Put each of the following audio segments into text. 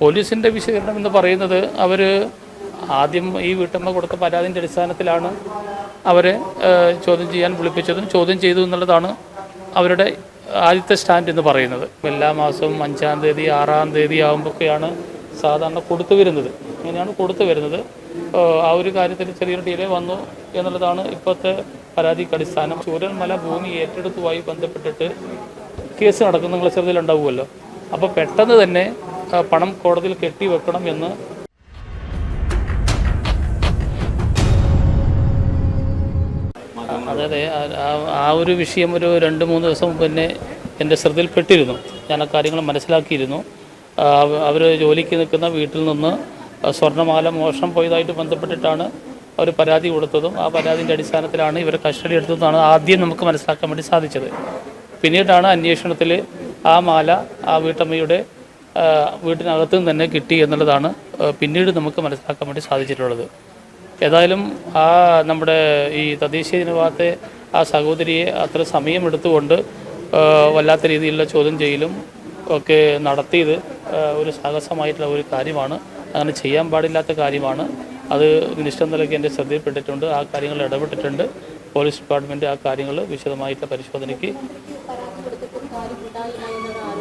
പോലീസിന്റെ വിശദീകരണം എന്ന് പറയുന്നത് അവർ ആദ്യം ഈ വീട്ടമ്മ കൊടുത്ത പരാതിന്റെ അടിസ്ഥാനത്തിലാണ് അവരെ ചോദ്യം ചെയ്യാൻ വിളിപ്പിച്ചതും ചോദ്യം ചെയ്തു എന്നുള്ളതാണ് അവരുടെ ആദ്യത്തെ സ്റ്റാൻഡ് എന്ന് പറയുന്നത്. എല്ലാ മാസവും അഞ്ചാം തീയതി ആറാം തീയതി ആകുമ്പോഴൊക്കെയാണ് സാധാരണ കൊടുത്തു വരുന്നത്. അങ്ങനെയാണ് കൊടുത്തു വരുന്നത്. ആ ഒരു കാര്യത്തിൽ ചെറിയൊരു ഡിലേ വന്നു എന്നുള്ളതാണ് ഇപ്പോഴത്തെ പരാതിക്ക് അടിസ്ഥാനം. ചൂരൽമല ഭൂമി ഏറ്റെടുത്തുമായി ബന്ധപ്പെട്ടിട്ട് കേസ് നടക്കുന്ന നിങ്ങളെ ചെറുതിലുണ്ടാവുമല്ലോ അപ്പോൾ പെട്ടെന്ന് തന്നെ പണം കോടതിയിൽ കെട്ടിവെക്കണം എന്ന്. അതെ ആ- ഒരു വിഷയം ഒരു രണ്ട് മൂന്ന് ദിവസം മുമ്പ് തന്നെ എന്റെ ശ്രദ്ധയിൽപ്പെട്ടിരുന്നു. ഞാൻ ആ കാര്യങ്ങൾ മനസ്സിലാക്കിയിരുന്നു. അവർ ജോലിക്ക് നിൽക്കുന്ന വീട്ടിൽ നിന്ന് സ്വർണമാല മോഷണം പോയതായിട്ട് ബന്ധപ്പെട്ടിട്ടാണ് അവർ പരാതി കൊടുത്തതും. ആ പരാതിന്റെ അടിസ്ഥാനത്തിലാണ് ഇവരെ കസ്റ്റഡി എടുത്തതെന്നാണ് ആദ്യം നമുക്ക് മനസ്സിലാക്കാൻ വേണ്ടി സാധിച്ചത്. പിന്നീടാണ് അന്വേഷണത്തിൽ ആ മാല ആ വീട്ടമ്മയുടെ വീട്ടിനകത്ത് തന്നെ കിട്ടി എന്നുള്ളതാണ് പിന്നീട് നമുക്ക് മനസ്സിലാക്കാൻ വേണ്ടി സാധിച്ചിട്ടുള്ളത്. ഏതായാലും ആ നമ്മുടെ ഈ തദ്ദേശീയ ജനവിഭാഗത്തെ ആ സഹോദരിയെ അത്ര സമയമെടുത്തുകൊണ്ട് വല്ലാത്ത രീതിയിലുള്ള ചോദ്യം ചെയ്യലും ഒക്കെ നടത്തിയത് ഒരു സാഹസമായിട്ടുള്ള ഒരു കാര്യമാണ്. അങ്ങനെ ചെയ്യാൻ പാടില്ലാത്ത കാര്യമാണ്. അത് മിനിസ്റ്റർ നിലയ്ക്ക് എന്റെ ശ്രദ്ധയിൽപ്പെട്ടിട്ടുണ്ട് ആ കാര്യങ്ങൾ ഇടപെട്ടിട്ടുണ്ട്. പോലീസ് ഡിപ്പാർട്ട്മെന്റ് ആ കാര്യങ്ങൾ വിശദമായിട്ടുള്ള പരിശോധനയ്ക്ക്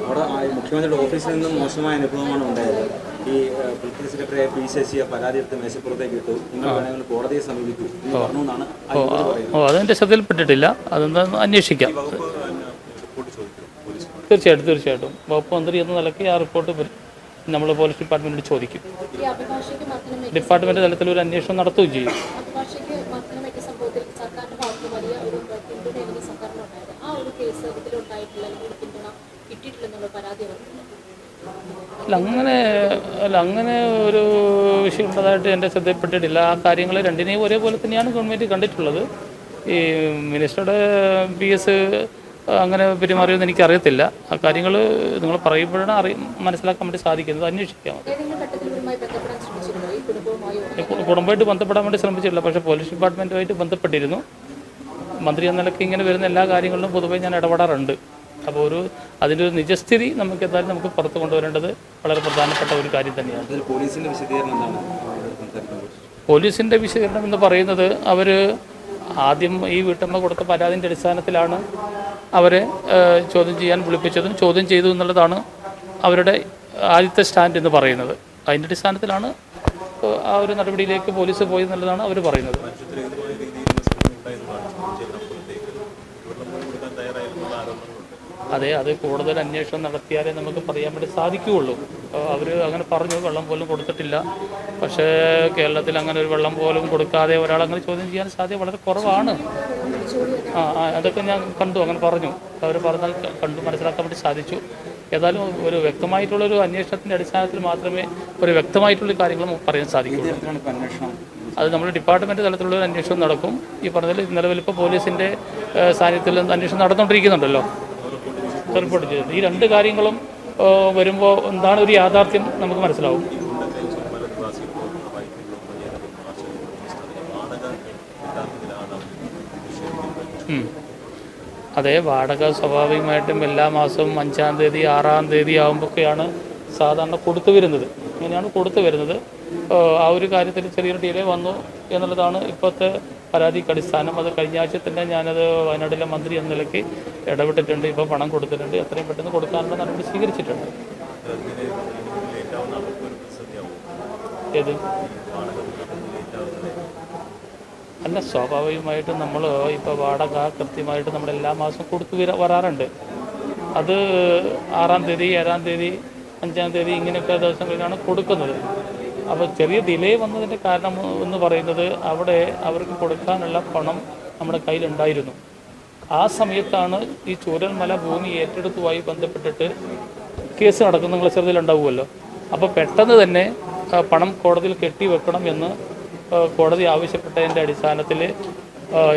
അവിടെ ആ മുഖ്യമന്ത്രിയുടെ ഓഫീസിൽ നിന്നും മോശമായ അനുഭവമാണ് ഉണ്ടായത്. ഈ പ്രിൻസിപ്പൽ സെക്രട്ടറി പി ശശിയെ പരാതി എടുത്ത് മേശപ്പുറത്തേക്ക് ഇട്ടു. നിങ്ങൾ വേണമെങ്കിൽ കോടതിയെ സമീപിക്കൂ എന്ന് പറഞ്ഞു എന്നാണ് ഓ അതെന്റെ ശ്രദ്ധയിൽപ്പെട്ടിട്ടില്ല. അതെന്താ അന്വേഷിക്കാം. തീർച്ചയായിട്ടും തീർച്ചയായിട്ടും. വകുപ്പ് മന്ത്രി എന്ന നിലയ്ക്ക് ആ റിപ്പോർട്ട് നമ്മൾ പോലീസ് ഡിപ്പാർട്ട്മെന്റിൽ ചോദിക്കും. ഡിപ്പാർട്ട്മെന്റ് ഡിപ്പാർട്ട്മെന്റ് തലത്തിൽ ഒരു അന്വേഷണം നടത്തുകയും ചെയ്യും. അല്ല അങ്ങനെ അല്ല അങ്ങനെ ഒരു വിഷയം ഉള്ളതായിട്ട് എന്റെ ശ്രദ്ധയിൽപ്പെട്ടിട്ടില്ല. ആ കാര്യങ്ങൾ രണ്ടിനെയും ഒരേപോലെ തന്നെയാണ് ഗവൺമെന്റ് കണ്ടിട്ടുള്ളത്. ഈ മിനിസ്റ്ററുടെ പി എസ് അങ്ങനെ പെരുമാറിയെന്ന് എനിക്കറിയത്തില്ല. ആ കാര്യങ്ങൾ നിങ്ങൾ പറയുമ്പോഴാണ് അറി മനസ്സിലാക്കാൻ വേണ്ടി സാധിക്കുന്നത്. അന്വേഷിക്കാം കുടുംബമായിട്ട് ബന്ധപ്പെടാൻ വേണ്ടി ശ്രമിച്ചിട്ടില്ല. പക്ഷേ പോലീസ് ഡിപ്പാർട്ട്മെന്റുമായിട്ട് ബന്ധപ്പെട്ടിരുന്നു. മന്ത്രി എന്ന നിലയ്ക്ക് ഇങ്ങനെ വരുന്ന എല്ലാ കാര്യങ്ങളിലും പൊതുവേ ഞാൻ ഇടപെടാറുണ്ട്. അപ്പോൾ ഒരു അതിന്റെ ഒരു നിജസ്ഥിതി നമുക്ക് എന്തായാലും നമുക്ക് പുറത്ത് കൊണ്ടുവരേണ്ടത് വളരെ പ്രധാനപ്പെട്ട ഒരു കാര്യം തന്നെയാണ്. അതിൽ പോലീസിന്റെ വിശദീകരണം എന്താണ്? പോലീസിന്റെ വിശദീകരണം എന്ന് പറയുന്നത് അവർ ആദ്യം ഈ വീട്ടമ്മ കൊടുത്ത പരാതിന്റെ അടിസ്ഥാനത്തിലാണ് അവരെ ചോദ്യം ചെയ്യാൻ വിളിപ്പിച്ചതും ചോദ്യം ചെയ്തു എന്നുള്ളതാണ് അവരുടെ ആദ്യത്തെ സ്റ്റാൻഡ് എന്ന് പറയുന്നത്. അതിന്റെ അടിസ്ഥാനത്തിലാണ് ആ ഒരു നടപടിയിലേക്ക് പോലീസ് പോയി എന്നുള്ളതാണ് അവർ പറയുന്നത്. അതെ അത് കൂടുതൽ അന്വേഷണം നടത്തിയാലേ നമുക്ക് പറയാൻ വേണ്ടി സാധിക്കുകയുള്ളൂ. അവർ അങ്ങനെ പറഞ്ഞു വെള്ളം പോലും കൊടുത്തിട്ടില്ല. പക്ഷേ കേരളത്തിൽ അങ്ങനെ ഒരു വെള്ളം പോലും കൊടുക്കാതെ ഒരാൾ അങ്ങനെ ചോദ്യം ചെയ്യാൻ സാധ്യത വളരെ കുറവാണ്. ആ അതൊക്കെ ഞാൻ കണ്ടു അങ്ങനെ പറഞ്ഞു. അവർ പറഞ്ഞാൽ കണ്ടു മനസ്സിലാക്കാൻ വേണ്ടി സാധിച്ചു. ഏതായാലും ഒരു വ്യക്തമായിട്ടുള്ളൊരു അന്വേഷണത്തിന്റെ അടിസ്ഥാനത്തിൽ മാത്രമേ ഒരു വ്യക്തമായിട്ടുള്ള കാര്യങ്ങൾ പറയാൻ സാധിക്കുള്ളൂ അത് നമ്മുടെ ഡിപ്പാർട്ട്മെന്റ് തലത്തിലുള്ള ഒരു അന്വേഷണം നടക്കും. ഈ പറഞ്ഞതിൽ നിലവിൽ ഇപ്പോൾ പോലീസിന്റെ സാന്നിധ്യത്തിൽ അന്വേഷണം നടന്നുകൊണ്ടിരിക്കുന്നുണ്ടല്ലോ. റിപ്പോർട്ട് ചെയ്തത്. ഈ രണ്ട് കാര്യങ്ങളും വരുമ്പോൾ എന്താണ് ഒരു യാഥാർത്ഥ്യം നമുക്ക് മനസ്സിലാവും. അതെ വാടക സ്വാഭാവികമായിട്ടും എല്ലാ മാസവും അഞ്ചാം തീയതി ആറാം തീയതി ആകുമ്പോഴൊക്കെയാണ് സാധാരണ കൊടുത്തു വരുന്നത്. ഇങ്ങനെയാണ് കൊടുത്തു വരുന്നത്. ആ ഒരു കാര്യത്തിൽ ചെറിയൊരു ഡിലേ വന്നു എന്നുള്ളതാണ് ഇപ്പോഴത്തെ പരാതിക്ക് അടിസ്ഥാനം അത് കഴിഞ്ഞ ആഴ്ച തന്നെ ഞാനത് വയനാട്ടിലെ മന്ത്രി എന്ന നിലയ്ക്ക് ഇടപെട്ടിട്ടുണ്ട്. ഇപ്പോൾ പണം കൊടുത്തിട്ടുണ്ട്. എത്രയും പെട്ടെന്ന് കൊടുക്കാനുള്ള നടപടി സ്വീകരിച്ചിട്ടുണ്ട്. ഏത്? അല്ല സ്വാഭാവികമായിട്ട് നമ്മൾ ഇപ്പോൾ വാടക കൃത്യമായിട്ട് നമ്മൾ എല്ലാ മാസവും കൊടുത്തു വര വരാറുണ്ട്. അത് ആറാം തീയതി ഏഴാം തീയതി അഞ്ചാം തീയതി ഇങ്ങനെയൊക്കെ ദിവസങ്ങളിലാണ് കൊടുക്കുന്നത്. അപ്പോൾ ചെറിയ ഡിലേ വന്നതിന്റെ കാരണം എന്ന് പറയുന്നത് അവിടെ അവർക്ക് കൊടുക്കാനുള്ള പണം നമ്മുടെ കയ്യിലുണ്ടായിരുന്നു. ആ സമയത്താണ് ഈ ചൂരൽമല ഭൂമി ഏറ്റെടുത്തുമായി ബന്ധപ്പെട്ടിട്ട് കേസ് നടക്കുന്ന നിങ്ങളെ ചെറുതിലുണ്ടാവുമല്ലോ അപ്പോൾ പെട്ടെന്ന് തന്നെ പണം കോടതിയിൽ കെട്ടിവെക്കണം എന്ന് കോടതി ആവശ്യപ്പെട്ടതിന്റെ അടിസ്ഥാനത്തിൽ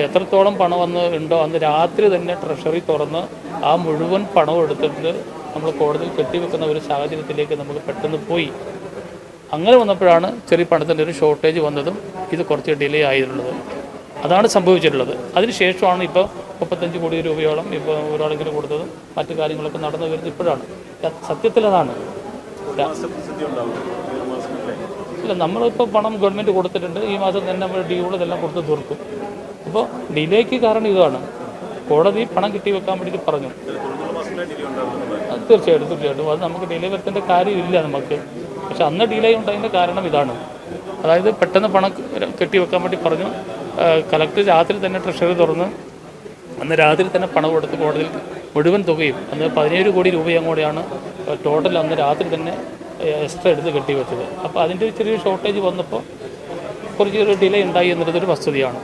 എത്രത്തോളം പണം വന്ന് ഉണ്ടോ അന്ന് രാത്രി തന്നെ ട്രഷറി തുറന്ന് ആ മുഴുവൻ പണവും എടുത്തിട്ട് നമ്മൾ കോടതിയിൽ കെട്ടിവെക്കുന്ന ഒരു സാഹചര്യത്തിലേക്ക് നമുക്ക് പെട്ടെന്ന് പോയി. അങ്ങനെ വന്നപ്പോഴാണ് ചെറിയ പണത്തിന്റെ ഒരു ഷോർട്ടേജ് വന്നതും ഇത് കുറച്ച് ഡിലേ ആയിട്ടുള്ളത് അതാണ് സംഭവിച്ചിട്ടുള്ളത്. അതിനുശേഷമാണ് ഇപ്പോൾ മുപ്പത്തഞ്ച് കോടി രൂപയോളം ഇപ്പോൾ ഒരാളെങ്കിലും കൊടുത്തതും മറ്റു കാര്യങ്ങളൊക്കെ നടന്നു വരുന്നത് ഇപ്പോഴാണ്. സത്യത്തിൽ അതാണ്. ഇല്ല നമ്മളിപ്പോൾ പണം ഗവൺമെന്റ് കൊടുത്തിട്ടുണ്ട്. ഈ മാസം തന്നെ നമ്മൾ ഡ്യൂകൾ ഇതെല്ലാം കൊടുത്ത് തീർക്കും. അപ്പോൾ ഡിലേക്ക് കാരണം ഇതാണ്. കോടതി പണം കിട്ടി വെക്കാൻ വേണ്ടിയിട്ട് പറഞ്ഞു. തീർച്ചയായിട്ടും തീർച്ചയായിട്ടും. അത് നമുക്ക് ഡിലേ വരുത്തേണ്ട കാര്യമില്ല നമുക്ക്. പക്ഷെ അന്ന് ഡിലേ ഉണ്ടായതിന്റെ കാരണം ഇതാണ്. അതായത് പെട്ടെന്ന് പണം കെട്ടി വെക്കാൻ വേണ്ടി പറഞ്ഞു. കലക്ടർ രാത്രി തന്നെ ട്രഷറി തുറന്ന് അന്ന് രാത്രി തന്നെ പണം കൊടുത്ത് കോടതിയിൽ മുഴുവൻ തുകയും അന്ന് പതിനേഴ് കോടി രൂപയും കൂടെയാണ് ടോട്ടൽ അന്ന് രാത്രി തന്നെ എക്സ്ട്രാ എടുത്ത് കെട്ടിവെച്ചത്. അപ്പോൾ അതിന്റെ ഒരു ചെറിയ ഷോർട്ടേജ് വന്നപ്പോൾ കുറച്ചൊരു ഡിലേ ഉണ്ടായി എന്നുള്ളതൊരു വസ്തുതയാണ്.